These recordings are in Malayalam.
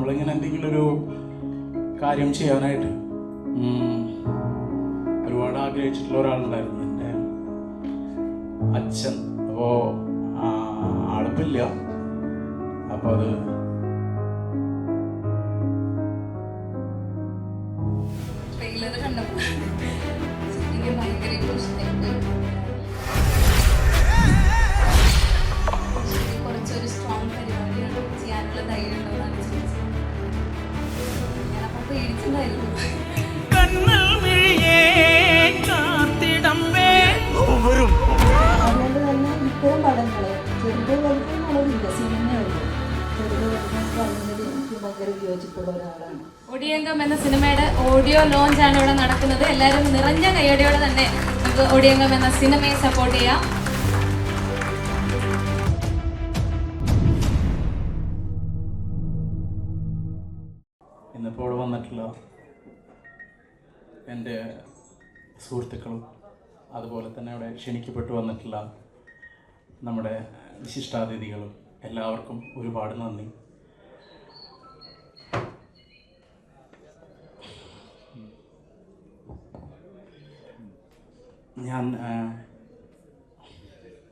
നമ്മളിങ്ങനെ എന്തെങ്കിലും ഒരു കാര്യം ചെയ്യാനായിട്ട് ഒരുപാട് ആഗ്രഹിച്ചിട്ടുള്ള ഒരാളുണ്ടായിരുന്നു. എന്റെ അച്ഛൻ. അപ്പോൾ ആളിപ്പില്ല അപ്പോൾ അത് ഭയങ്കര വിയോജിപ്പുള്ള ഒരാളാണ്. ഒടിയങ്കം എന്ന സിനിമയുടെ ഓഡിയോ ലോഞ്ച് ആണ് ഇവിടെ നടക്കുന്നത്. എല്ലാവരും നിറഞ്ഞ കൈയടിയോടെ തന്നെ നമുക്ക് ഒടിയങ്കം എന്ന സിനിമയെ സപ്പോർട്ട് ചെയ്യാം. ഇന്നിപ്പോൾ ഇവിടെ വന്നിട്ടുള്ള എന്റെ സുഹൃത്തുക്കളും അതുപോലെ തന്നെ അവിടെ ക്ഷണിക്കപ്പെട്ടു വന്നിട്ടുള്ള നമ്മുടെ വിശിഷ്ടാതിഥികളും എല്ലാവർക്കും ഒരുപാട് നന്ദി. ഞാൻ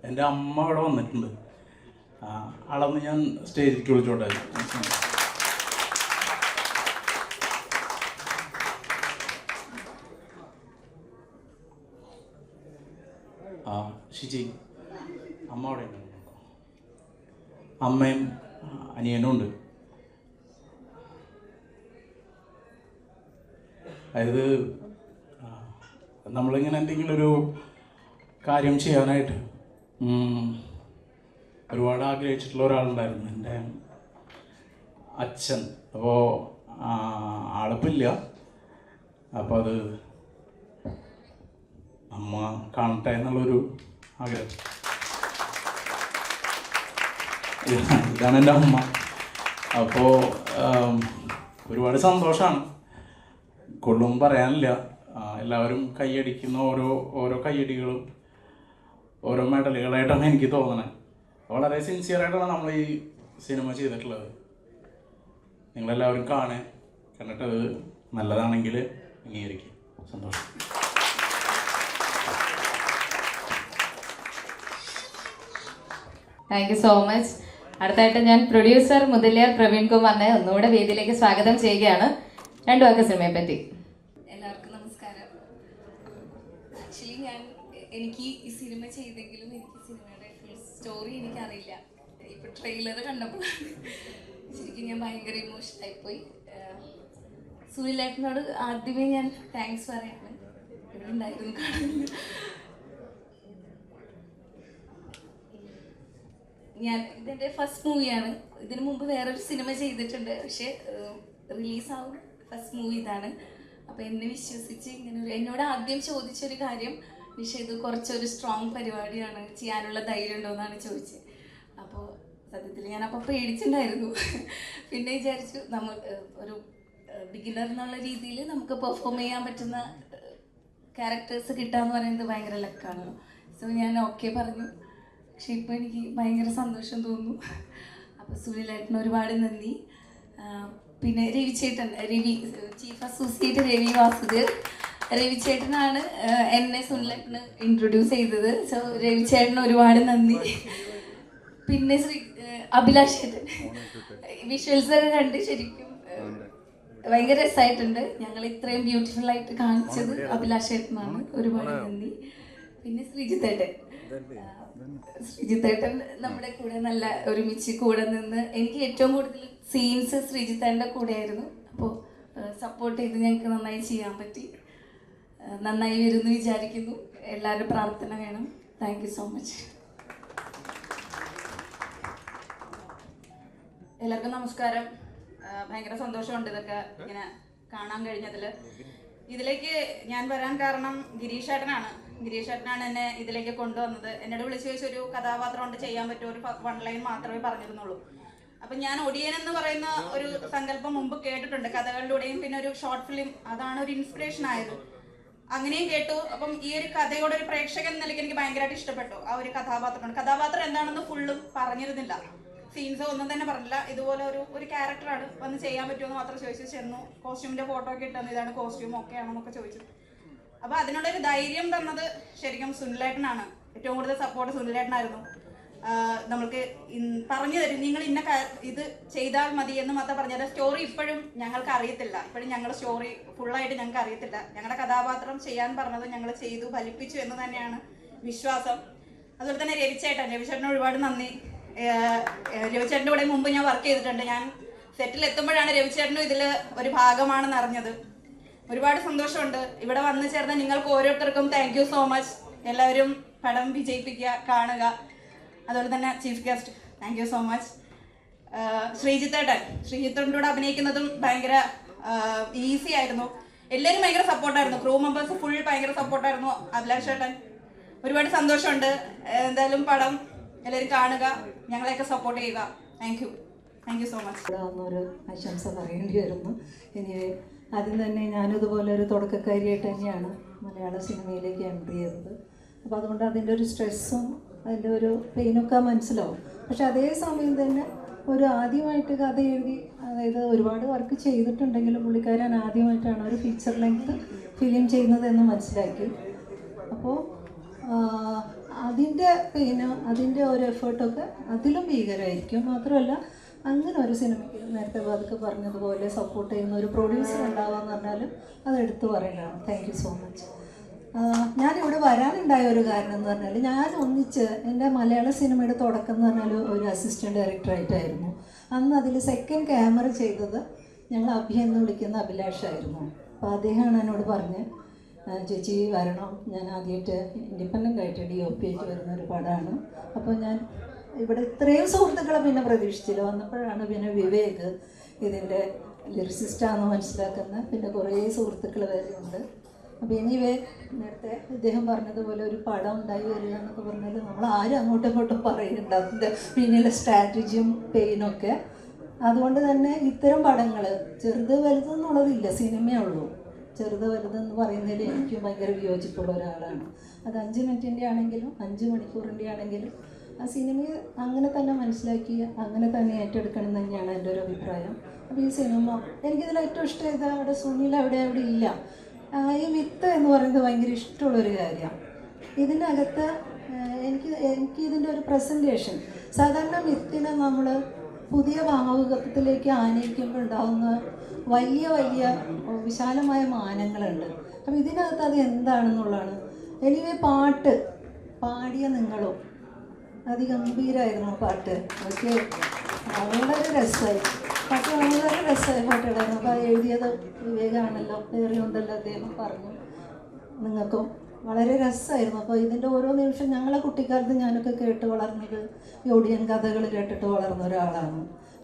എന്റെ അമ്മ ഇവിടെ വന്നിട്ടുണ്ട്. ആ, ആളൊന്ന് ഞാൻ സ്റ്റേജിൽ വിളിച്ചോട്ടെ. ആ ഷിജി അമ്മ അവിടെ. അമ്മയും അനിയനും ഉണ്ട്. അതായത് നമ്മളിങ്ങനെ എന്തെങ്കിലും ഒരു കാര്യം ചെയ്യാനായിട്ട് ഒരുപാട് ആഗ്രഹിച്ചിട്ടുള്ള ഒരാളുണ്ടായിരുന്നു. എന്റെ അച്ഛൻ. അപ്പോൾ ആളിപ്പില്ല അപ്പോൾ അത് അമ്മ കാണട്ടെ എന്നുള്ളൊരു ആഗ്രഹം. ഇതാണ് എന്റെ അമ്മ. അപ്പോൾ ഒരുപാട് സന്തോഷമാണ് കൊള്ളും പറയാനില്ല. എല്ലാവരും കൈയടിക്കുന്ന ഓരോ ഓരോ കൈയടികളും ഓരോ മെഡലുകളായിട്ടാണ് എനിക്ക് തോന്നണേ. വളരെ സിൻസിയറായിട്ടാണ് നമ്മൾ ഈ സിനിമ ചെയ്തിട്ടുള്ളത്. നിങ്ങളെല്ലാവരും കാണേ. കണ്ടിട്ട് നല്ലതാണെങ്കിൽ അംഗീകരിക്കും. സന്തോഷം. താങ്ക് യു സോ മച്ച് അടുത്തായിട്ട് ഞാൻ പ്രൊഡ്യൂസർ മുതലിയാർ പ്രവീൺ കുമാറിനെ ഒന്നുകൂടെ വേദിയിലേക്ക് സ്വാഗതം ചെയ്യുകയാണ്. രണ്ടു വാക്ക് സിനിമയെ പറ്റി എല്ലാവർക്കും നമസ്കാരം ആക്ച്വലി ഞാൻ എനിക്ക് ഈ സിനിമ ചെയ്തെങ്കിലും എനിക്ക് സിനിമയുടെ ഫുൾ സ്റ്റോറി എനിക്കറിയില്ല. ഇപ്പൊ ട്രെയിലർ കണ്ടപ്പോൾ ശരിക്കും ഞാൻ ഭയങ്കര ഇമോഷണൽ ആയിപ്പോയി. സുനിലേട്ടനോട് ആദ്യമേ ഞാൻ താങ്ക്സ് പറയാണ്. ഇവിടെ ഉണ്ടായിരുന്നു കാണുന്നു ഞാൻ ഇതെന്റെ ഫസ്റ്റ് മൂവിയാണ് ഇതിനു മുമ്പ് വേറൊരു സിനിമ ചെയ്തിട്ടുണ്ട്. പക്ഷെ റിലീസാവും ഫസ്റ്റ് മൂവി ഇതാണ്. അപ്പൊ എന്നെ വിശ്വസിച്ച് ഇങ്ങനെ എന്നോട് ആദ്യം ചോദിച്ചൊരു കാര്യം നിഷ ഇത് കുറച്ചൊരു സ്ട്രോങ് പരിപാടിയാണ്. ചെയ്യാനുള്ള ധൈര്യം ഉണ്ടോ എന്നാണ് ചോദിച്ചത് അപ്പോൾ സത്യത്തിൽ ഞാൻ അപ്പോൾ പേടിച്ചിട്ടുണ്ടായിരുന്നു പിന്നെ വിചാരിച്ചു നമ്മൾ ഒരു ബിഗിനർ എന്നുള്ള രീതിയിൽ നമുക്ക് പെർഫോം ചെയ്യാൻ പറ്റുന്ന ക്യാരക്ടേഴ്സ് കിട്ടാന്ന് പറയുന്നത് ഭയങ്കര ലക്കാണല്ലോ സോ ഞാൻ ഓക്കെ പറഞ്ഞു. പക്ഷെ ഇപ്പോൾ എനിക്ക് ഭയങ്കര സന്തോഷം തോന്നുന്നു. അപ്പോൾ സുനിലേട്ടന് ഒരുപാട് നന്ദി. പിന്നെ പിന്നെ രവിചേട്ടൻ രവി ചീഫ് അസോസിയേറ്റ് രവി വാസുദേവ്. രവിചേട്ടനാണ് എന്നെ സുനിലേട്ടന് ഇൻട്രൊഡ്യൂസ് ചെയ്തത്. സോ രവിചേട്ടന് ഒരുപാട് നന്ദി. പിന്നെ ശ്രീ അഭിലാഷേട്ടൻ അഭിലാഷ് ചേട്ടൻ വിഷ്വൽസ് ഒക്കെ കണ്ട് ശരിക്കും ഭയങ്കര രസമായിട്ടുണ്ട് ഞങ്ങൾ ഇത്രയും ബ്യൂട്ടിഫുൾ ആയിട്ട് കാണിച്ചത് അഭിലാഷ് ചേട്ടനാണ് ഒരുപാട് നന്ദി. പിന്നെ ശ്രീജിത്തേട്ടൻ ശ്രീജിത്തേട്ടൻ നമ്മുടെ കൂടെ നല്ല ഒരുമിച്ച് കൂടെ നിന്ന് എനിക്ക് ഏറ്റവും കൂടുതൽ സീൻസ് ശ്രീജിത്തേട്ടന്റെ കൂടെയായിരുന്നു. അപ്പോൾ സപ്പോർട്ട് ചെയ്ത് ഞങ്ങൾക്ക് നന്നായി ചെയ്യാൻ പറ്റി. നന്നായി വരുമെന്ന് വിചാരിക്കുന്നു. എല്ലാവരും പ്രാർത്ഥന വേണം. താങ്ക് സോ മച്ച് എല്ലാവർക്കും നമസ്കാരം. ഭയങ്കര സന്തോഷമുണ്ട് ഇതൊക്കെ ഇങ്ങനെ കാണാൻ കഴിഞ്ഞതിൽ. ഇതിലേക്ക് ഞാൻ വരാൻ കാരണം ഗിരീഷ് ഏട്ടനാണ് ഗിരീഷ് ഏട്ടനാണ് എന്നെ ഇതിലേക്ക് കൊണ്ടുവന്നത്. എന്നോട് വിളിച്ചു ചോദിച്ചൊരു കഥാപാത്രം കൊണ്ട് ചെയ്യാൻ പറ്റുമോ? ഒരു വൺ ലൈൻ മാത്രമേ പറഞ്ഞിരുന്നുള്ളൂ. അപ്പൊ ഞാൻ ഒടിയൻ എന്ന് പറയുന്ന ഒരു സങ്കല്പം മുമ്പ് കേട്ടിട്ടുണ്ട്. കഥകളിലൂടെയും പിന്നെ ഒരു ഷോർട്ട് ഫിലിം അതാണ് ഒരു ഇൻസ്പിറേഷൻ ആയത്. അങ്ങനെയും കേട്ടു. അപ്പം ഈ ഒരു കഥയോട് ഒരു പ്രേക്ഷകൻ നിലയ്ക്ക് എനിക്ക് ഭയങ്കരമായിട്ട് ഇഷ്ടപ്പെട്ടു. ആ ഒരു കഥാപാത്രമാണ്. കഥാപാത്രം എന്താണെന്ന് ഫുള്ളും പറഞ്ഞിരുന്നില്ല. സീൻസ് ഒന്നും തന്നെ പറഞ്ഞില്ല. ഇതുപോലെ ഒരു ഒരു ക്യാരക്ടറാണ് വന്ന് ചെയ്യാൻ പറ്റുമോ എന്ന് മാത്രം ചോദിച്ചു. ചെന്നു. കോസ്റ്റ്യൂമിന്റെ ഫോട്ടോ ഒക്കെ ഇട്ടെന്ന് ഇതാണ് കോസ്റ്റ്യൂം ഒക്കെ ആണെന്നൊക്കെ ചോദിച്ചു. അപ്പൊ അതിനുള്ളൊരു ധൈര്യം തന്നത് ശരിക്കും സുനിലേട്ടനാണ്. ഏറ്റവും കൂടുതൽ സപ്പോർട്ട് സുനിലേട്ടനായിരുന്നു. നമ്മൾക്ക് പറഞ്ഞു തരും. നിങ്ങൾ ഇന്ന ഇത് ചെയ്താൽ മതി എന്ന് മാത്രം പറഞ്ഞാൽ സ്റ്റോറി ഇപ്പോഴും ഞങ്ങൾക്ക് അറിയത്തില്ല. ഇപ്പോഴും ഞങ്ങളുടെ സ്റ്റോറി ഫുള്ളായിട്ട് ഞങ്ങൾക്ക് അറിയത്തില്ല. ഞങ്ങളുടെ കഥാപാത്രം ചെയ്യാൻ പറഞ്ഞത് ഞങ്ങൾ ചെയ്തു ഫലിപ്പിച്ചു എന്ന് തന്നെയാണ് വിശ്വാസം. അതുപോലെ തന്നെ രവിചേട്ടൻ രവിചേട്ടന് ഒരുപാട് നന്ദി. രവിചേട്ടന്റെ കൂടെ മുമ്പ് ഞാൻ വർക്ക് ചെയ്തിട്ടുണ്ട്. ഞാൻ സെറ്റിൽ എത്തുമ്പോഴാണ് രവിചേട്ടനും ഇതിൽ ഒരു ഭാഗമാണെന്ന് അറിഞ്ഞത്. ഒരുപാട് സന്തോഷമുണ്ട്. ഇവിടെ വന്നു ചേർന്ന നിങ്ങൾക്ക് ഓരോരുത്തർക്കും താങ്ക് സോ മച്ച് എല്ലാവരും പടം വിജയിപ്പിക്കുക കാണുക. അതുപോലെ തന്നെ chief guest thank you so much ശ്രീജിത്തേട്ടൻ. ശ്രീജിത്തേട്ടന്റെ കൂടെ അഭിനയിക്കുന്നതും ഭയങ്കര ഈസി ആയിരുന്നു. എല്ലാവരും ഭയങ്കര സപ്പോർട്ടായിരുന്നു ക്രൂ മെമ്പേഴ്സ് ഫുൾ ഭയങ്കര സപ്പോർട്ടായിരുന്നു അഭിലാഷ് ചേട്ടൻ ഒരുപാട് സന്തോഷമുണ്ട്. എന്തായാലും പടം എല്ലാവരും കാണുക ഞങ്ങളെയൊക്കെ സപ്പോർട്ട് ചെയ്യുക. Thank you thank you so much ഇവിടെ ആശംസ പറയേണ്ടി വരുന്നു. ഇനി ആദ്യം തന്നെ ഞാനിതുപോലെ ഒരു തുടക്കക്കാരിയായിട്ട് തന്നെയാണ് മലയാള സിനിമയിലേക്ക് എൻട്രി ചെയ്തത്. അപ്പോൾ അതുകൊണ്ട് അതിന്റെ ഒരു സ്ട്രെസ്സും അതിന്റെ ഒരു പെയിനൊക്കെ മനസ്സിലാവും. പക്ഷെ അതേ സമയം തന്നെ ഒരു ആദ്യമായിട്ട് കഥ എഴുതി അതായത് ഒരുപാട് വർക്ക് ചെയ്തിട്ടുണ്ടെങ്കിലും പുള്ളിക്കാരൻ ആദ്യമായിട്ടാണ് ഒരു ഫീച്ചർ ലെങ്ത് ഫിലിം ചെയ്യുന്നതെന്ന് മനസ്സിലാക്കി. അപ്പോൾ അതിന്റെ പിന്നെ അതിന്റെ ഒരു എഫേർട്ടൊക്കെ അതിലും ഭീകരമായിരിക്കും മാത്രമല്ല അങ്ങനെ ഒരു സിനിമയ്ക്ക് നേരത്തെ പതുക്കെ പറഞ്ഞതുപോലെ സപ്പോർട്ട് ചെയ്യുന്ന ഒരു പ്രൊഡ്യൂസർ ഉണ്ടാവുക എന്ന് പറഞ്ഞാൽ അത് എടുത്തു താങ്ക് യു സോ മച്ച്. ഞാനിവിടെ വരാനുണ്ടായ ഒരു കാരണം എന്ന് പറഞ്ഞാൽ ഞാൻ ഒന്നിച്ച് എന്റെ മലയാള സിനിമയുടെ തുടക്കം എന്ന് പറഞ്ഞാൽ ഒരു അസിസ്റ്റന്റ് ഡയറക്ടറായിട്ടായിരുന്നു അന്ന് അതിൽ സെക്കൻഡ് ക്യാമറ ചെയ്തത് ഞങ്ങൾ അഭി എന്ന് വിളിക്കുന്ന അഭിലാഷായിരുന്നു അപ്പോൾ അദ്ദേഹമാണ് എന്നോട് പറഞ്ഞ് ചേച്ചി വരണം. ഞാൻ ആദ്യമായിട്ട് ഇൻഡിപെൻഡന്റ് ആയിട്ട് ഡി ഒ പി ആയിട്ട് വരുന്ന ഒരു പടമാണ്. അപ്പോൾ ഞാൻ ഇവിടെ ഇത്രയും സുഹൃത്തുക്കളെ പിന്നെ പ്രതീക്ഷിച്ചില്ല. വന്നപ്പോഴാണ് പിന്നെ വിവേക് ഇതിന്റെ ലിറിസിസ്റ്റാണെന്ന് മനസ്സിലാക്കുന്നത്. പിന്നെ കുറേ സുഹൃത്തുക്കൾ വേറെയുണ്ട് അപ്പോൾ എനിവേ നേരത്തെ അദ്ദേഹം പറഞ്ഞതുപോലെ ഒരു പടം ഉണ്ടായി വരിക എന്നൊക്കെ പറഞ്ഞാൽ നമ്മൾ ആരും അങ്ങോട്ടും ഇങ്ങോട്ടും പറയുന്നുണ്ട് അതിന്റെ പിന്നിലെ സ്ട്രാറ്റജിയും പെയിനൊക്കെ അതുകൊണ്ട് തന്നെ ഇത്തരം പടങ്ങൾ ചെറുത് വലുതെന്നുള്ളതില്ല സിനിമയേ ഉള്ളൂ. ചെറുത് വലുതെന്ന് പറയുന്നതിൽ എനിക്കും ഭയങ്കര വിയോജിപ്പുള്ള ഒരാളാണ്. അത് അഞ്ച് മിനിറ്റിന്റെ ആണെങ്കിലും അഞ്ച് മണിക്കൂറിന്റെ ആണെങ്കിലും ആ സിനിമയെ അങ്ങനെ തന്നെ മനസ്സിലാക്കി അങ്ങനെ തന്നെ ഏറ്റെടുക്കണം തന്നെയാണ് എന്റെ ഒരു അഭിപ്രായം. അപ്പോൾ ഈ സിനിമ എനിക്കിതിൽ ഏറ്റവും ഇഷ്ടം ഇത് അവിടെ സുനിൽ അവിടെ അവിടെ ഇല്ല. ഈ വിത്ത് എന്ന് പറയുന്നത് ഭയങ്കര ഇഷ്ടമുള്ളൊരു കാര്യമാണ് ഇതിനകത്ത് എനിക്ക് എനിക്ക് ഇതിന്റെ ഒരു പ്രസന്റേഷൻ സാധാരണ മിത്തിനെ നമ്മൾ പുതിയ ഭാവുകത്വത്തിലേക്ക് ആനയിക്കുമ്പോൾ ഉണ്ടാകുന്ന വലിയ വലിയ വിശാലമായ മാനങ്ങളുണ്ട്. അപ്പം ഇതിനകത്ത് അത് എന്താണെന്നുള്ളതാണ്. എനിവേ പാട്ട് പാടിയ നിങ്ങളും? അതിഗംഭീരമായിരുന്നു പാട്ട്. ഓക്കെ. വളരെ രസമായി പാട്ട് വളരെ രസമായി പാട്ടുകളായിരുന്നു എഴുതിയത് വിവേകാണല്ലോ വേറെ അദ്ദേഹം പറഞ്ഞു. നിങ്ങൾക്കും വളരെ രസമായിരുന്നു. അപ്പോൾ ഇതിന്റെ ഓരോ നിമിഷം ഞങ്ങളെ കുട്ടിക്കാലത്ത് ഞാനൊക്കെ കേട്ട് വളർന്നത് യോടിയൻ കഥകൾ കേട്ടിട്ട് വളർന്ന ഒരാളാണ്.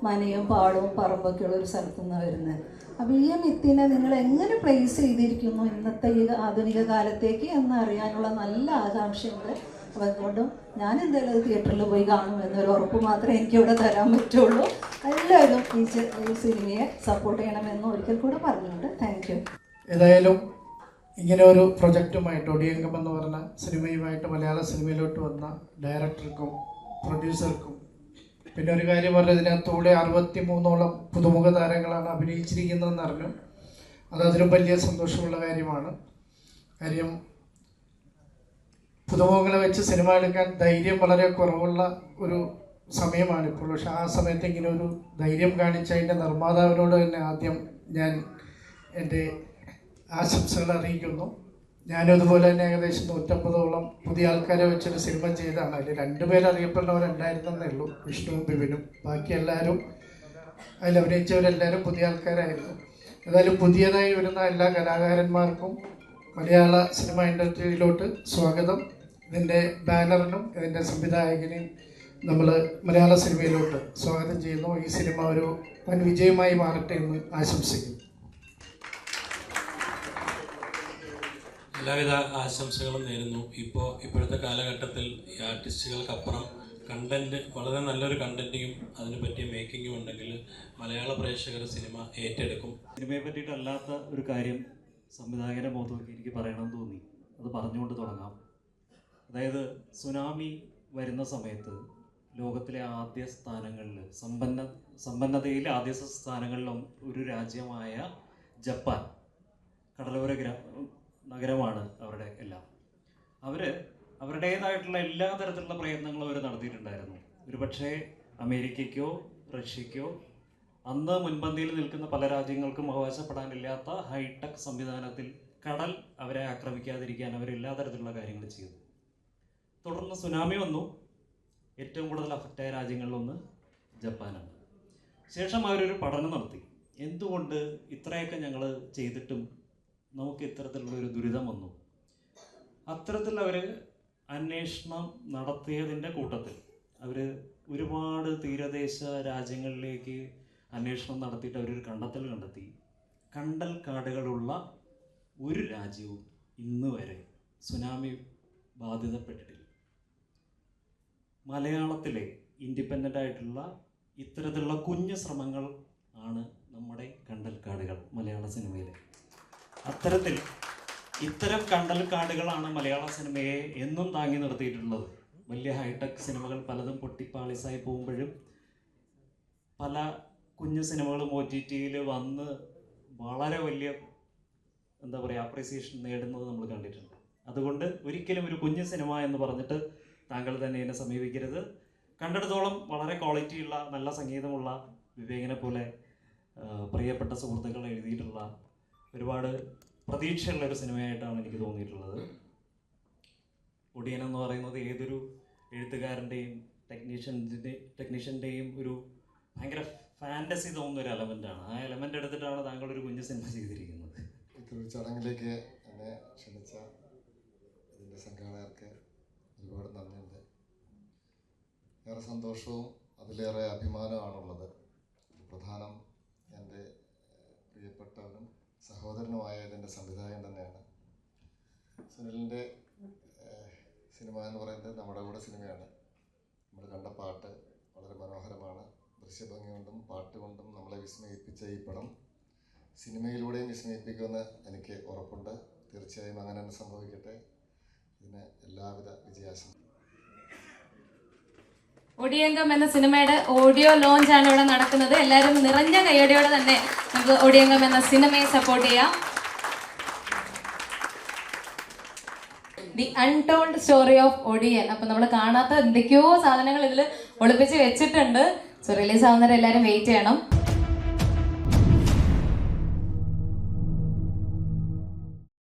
മനയും പാടവും പറമ്പൊക്കെ ഉള്ള ഒരു സ്ഥലത്തു നിന്ന് വരുന്നത്. അപ്പോൾ ഈ മിത്തിനെ നിങ്ങൾ എങ്ങനെ പ്ലേസ് ചെയ്തിരിക്കുന്നു ഇന്നത്തെ ഈ ആധുനിക കാലത്തേക്ക് എന്നറിയാനുള്ള നല്ല ആകാംക്ഷയുണ്ട്. അതുകൊണ്ടും ഞാൻ എന്തായാലും തിയേറ്ററിൽ പോയി കാണും എന്നൊരു ഉറപ്പ് മാത്രമേ എനിക്കിവിടെ തരാൻ പറ്റുള്ളൂ. എല്ലാവരും ഈ സിനിമയെ സപ്പോർട്ട് ചെയ്യണമെന്ന് ഒരിക്കൽ കൂടെ പറഞ്ഞുകൊണ്ട് താങ്ക് യു ഏതായാലും ഇങ്ങനെ ഒരു പ്രൊജക്റ്റുമായിട്ട് ഒടിയങ്കം എന്ന് പറഞ്ഞ സിനിമയുമായിട്ട് മലയാള സിനിമയിലോട്ട് വന്ന ഡയറക്ടർക്കും പ്രൊഡ്യൂസർക്കും പിന്നെ ഒരു കാര്യം പറഞ്ഞു ഇതിനകത്തൂടെ അറുപത്തി മൂന്നോളം പുതുമുഖ താരങ്ങളാണ് അഭിനയിച്ചിരിക്കുന്നതെന്ന് അറിഞ്ഞു. അത് അതിലും വലിയ സന്തോഷമുള്ള കാര്യമാണ്. കാര്യം പുതുമുഖങ്ങളെ വെച്ച് സിനിമ എടുക്കാൻ ധൈര്യം വളരെ കുറവുള്ള ഒരു സമയമാണ് ഇപ്പോൾ. പക്ഷെ ആ സമയത്ത് ഇങ്ങനെ ഒരു ധൈര്യം കാണിച്ച അതിന്റെ നിർമ്മാതാവിനോട് തന്നെ ആദ്യം ഞാൻ എന്റെ ആശംസകൾ അറിയിക്കുന്നു. ഞാനും അതുപോലെ തന്നെ ഏകദേശം നൂറ്റമ്പതോളം പുതിയ ആൾക്കാരെ വെച്ചൊരു സിനിമ ചെയ്തതാണ്. അതിൽ രണ്ടുപേർ അറിയപ്പെടുന്നവരുണ്ടായിരുന്നേ ഉള്ളൂ. വിഷ്ണുവും ബിബിനും ബാക്കി എല്ലാവരും അതിൽ അഭിനയിച്ചവരെല്ലാവരും പുതിയ ആൾക്കാരായിരുന്നു. ഏതായാലും പുതിയതായി വരുന്ന എല്ലാ കലാകാരന്മാർക്കും മലയാള സിനിമ ഇൻഡസ്ട്രിയിലോട്ട് സ്വാഗതം. ഇതിന്റെ ബാനറിനും ഇതിന്റെ സംവിധായകനെയും നമ്മൾ മലയാള സിനിമയിലോട്ട് സ്വാഗതം ചെയ്യുന്നു. ഈ സിനിമ ഒരു വൻ വിജയമായി മാറട്ടെ എന്ന് ആശംസിക്കുന്നു. എല്ലാവിധ ആശംസകളും നേരുന്നു. ഇപ്പോൾ ഇപ്പോഴത്തെ കാലഘട്ടത്തിൽ ഈ ആർട്ടിസ്റ്റുകൾക്കപ്പുറം കണ്ടന്റ് വളരെ നല്ലൊരു കണ്ടന്റിങ്ങും അതിന് പറ്റിയ മേക്കിങ്ങും ഉണ്ടെങ്കിൽ മലയാള പ്രേക്ഷകർ സിനിമ ഏറ്റെടുക്കും. സിനിമയെ പറ്റിയിട്ടല്ലാത്ത ഒരു കാര്യം സംവിധായകന്റെ മുഖത്ത് നോക്കി എനിക്ക് പറയണമെന്ന് തോന്നി. അത് പറഞ്ഞുകൊണ്ട് തുടങ്ങാം. അതായത് സുനാമി വരുന്ന സമയത്ത് ലോകത്തിലെ ആദ്യ സ്ഥാനങ്ങളിൽ സമ്പന്ന സമ്പന്നതയിലെ ആദ്യ സ്ഥാനങ്ങളിൽ ഒരു രാജ്യമായ ജപ്പാൻ കടലോര ഗ്രാമ നഗരമാണ് അവരുടെ എല്ലാം. അവർ അവരുടേതായിട്ടുള്ള എല്ലാ തരത്തിലുള്ള പ്രയത്നങ്ങളും അവർ നടത്തിയിട്ടുണ്ടായിരുന്നു. ഒരു പക്ഷേ അമേരിക്കയ്ക്കോ റഷ്യയ്ക്കോ അന്ന് മുൻപന്തിയിൽ നിൽക്കുന്ന പല രാജ്യങ്ങൾക്കും അവകാശപ്പെടാനില്ലാത്ത ഹൈടെക് സംവിധാനത്തിൽ കടൽ അവരെ ആക്രമിക്കാതിരിക്കാൻ അവർ എല്ലാ തരത്തിലുള്ള കാര്യങ്ങൾ ചെയ്തു. തുടർന്ന് സുനാമി വന്നു. ഏറ്റവും കൂടുതൽ അഫക്റ്റായ രാജ്യങ്ങളിലൊന്ന് ജപ്പാനാണ്. ശേഷം അവരൊരു പഠനം നടത്തി. എന്തുകൊണ്ട് ഇത്രയൊക്കെ ഞങ്ങൾ ചെയ്തിട്ടും നമുക്ക് ഇത്തരത്തിലുള്ള ഒരു ദുരിതം വന്നു? അത്തരത്തിൽ അവർ അന്വേഷണം നടത്തിയതിന്റെ കൂട്ടത്തിൽ അവർ ഒരുപാട് തീരദേശ രാജ്യങ്ങളിലേക്ക് അന്വേഷണം നടത്തിയിട്ട് അവരൊരു കണ്ടെത്തൽ കണ്ടെത്തി. കണ്ടൽ കാടുകളുള്ള ഒരു രാജ്യവും ഇന്ന് വരെ സുനാമി ബാധിതപ്പെട്ടിട്ടില്ല മലയാളത്തിലെ ഇൻഡിപെൻഡന്റ് ആയിട്ടുള്ള ഇത്തരത്തിലുള്ള കുഞ്ഞു ശ്രമങ്ങൾ ആണ് നമ്മുടെ കണ്ടൽക്കാടുകൾ മലയാള സിനിമയിലെ. അത്തരത്തിൽ ഇത്തരം കണ്ടൽക്കാടുകളാണ് മലയാള സിനിമയെ എന്നും താങ്ങി നിർത്തിയിട്ടുള്ളത്. വലിയ ഹൈടെക് സിനിമകൾ പലതും പൊട്ടിപ്പാളിസായി പോകുമ്പോഴും പല കുഞ്ഞു സിനിമകളും ഒ ടി ടിയിൽ വന്ന് വളരെ വലിയ എന്താ പറയുക അപ്രീസിയേഷൻ നേടുന്നത് നമ്മൾ കണ്ടിട്ടുണ്ട്. അതുകൊണ്ട് ഒരിക്കലും ഒരു കുഞ്ഞു സിനിമ എന്ന് പറഞ്ഞിട്ട് താങ്കൾ തന്നെ എന്നെ സമീപിക്കരുത്. കണ്ടെടുത്തോളം വളരെ ക്വാളിറ്റിയുള്ള നല്ല സംഗീതമുള്ള വിവേകനെ പോലെ പ്രിയപ്പെട്ട സുഹൃത്തുക്കൾ എഴുതിയിട്ടുള്ള ഒരുപാട് പ്രതീക്ഷയുള്ള ഒരു സിനിമയായിട്ടാണ് എനിക്ക് തോന്നിയിട്ടുള്ളത്. ഒടിയൻ എന്ന് പറയുന്നത് ഏതൊരു എഴുത്തുകാരന്റെയും ടെക്നീഷ്യന്റെ ടെക്നീഷ്യന്റെയും ഒരു ഭയങ്കര ഫാന്റസി തോന്നുന്ന ഒരു എലമെന്റാണ് ആ എലമെന്റ് എടുത്തിട്ടാണ് താങ്കൾ ഒരു കുഞ്ഞു സിനിമ ചെയ്തിരിക്കുന്നത്. ഇതൊരു ചടങ്ങിലേക്ക് എന്നെ ക്ഷണിച്ച ഇതിന്റെ സംഘാടകർക്ക് ഒരുപാട് നന്ദിയുണ്ട് ഏറെ സന്തോഷവും അതിലേറെ അഭിമാനമാണുള്ളത് പ്രധാനം എന്റെ പ്രിയപ്പെട്ടവനും സഹോദരനുമായ ഇതിന്റെ സംവിധായകൻ തന്നെയാണ്. സുനിലിന്റെ സിനിമ എന്ന് പറയുന്നത് നമ്മുടെ കൂടെ സിനിമയാണ്. നമ്മൾ കണ്ട പാട്ട് വളരെ മനോഹരമാണ്. ദൃശ്യഭംഗി കൊണ്ടും പാട്ട് കൊണ്ടും നമ്മളെ വിസ്മയിപ്പിച്ച ഈ പടം സിനിമയിലൂടെയും വിസ്മയിപ്പിക്കുമെന്ന് എനിക്ക് ഉറപ്പുണ്ട്. തീർച്ചയായും അങ്ങനെ തന്നെ സംഭവിക്കട്ടെ. ഇതിന് എല്ലാവിധ വിജയാശംസ ഒടിയങ്കം എന്ന സിനിമയുടെ ഓഡിയോ ലോഞ്ച് ആണ് ഇവിടെ നടക്കുന്നത്. എല്ലാവരും നിറഞ്ഞ കയ്യടിയോടെ തന്നെ നമുക്ക് ഒടിയങ്കം എന്ന സിനിമയെ സപ്പോർട്ട് ചെയ്യാം. The untold story of Odiyan അപ്പൊ നമ്മൾ കാണാത്ത എന്തൊക്കെയോ സാധനങ്ങൾ ഇതിൽ ഒളിപ്പിച്ച് വെച്ചിട്ടുണ്ട്. സോ റിലീസ് ആവുന്നവരെ എല്ലാവരും വെയിറ്റ് ചെയ്യണം.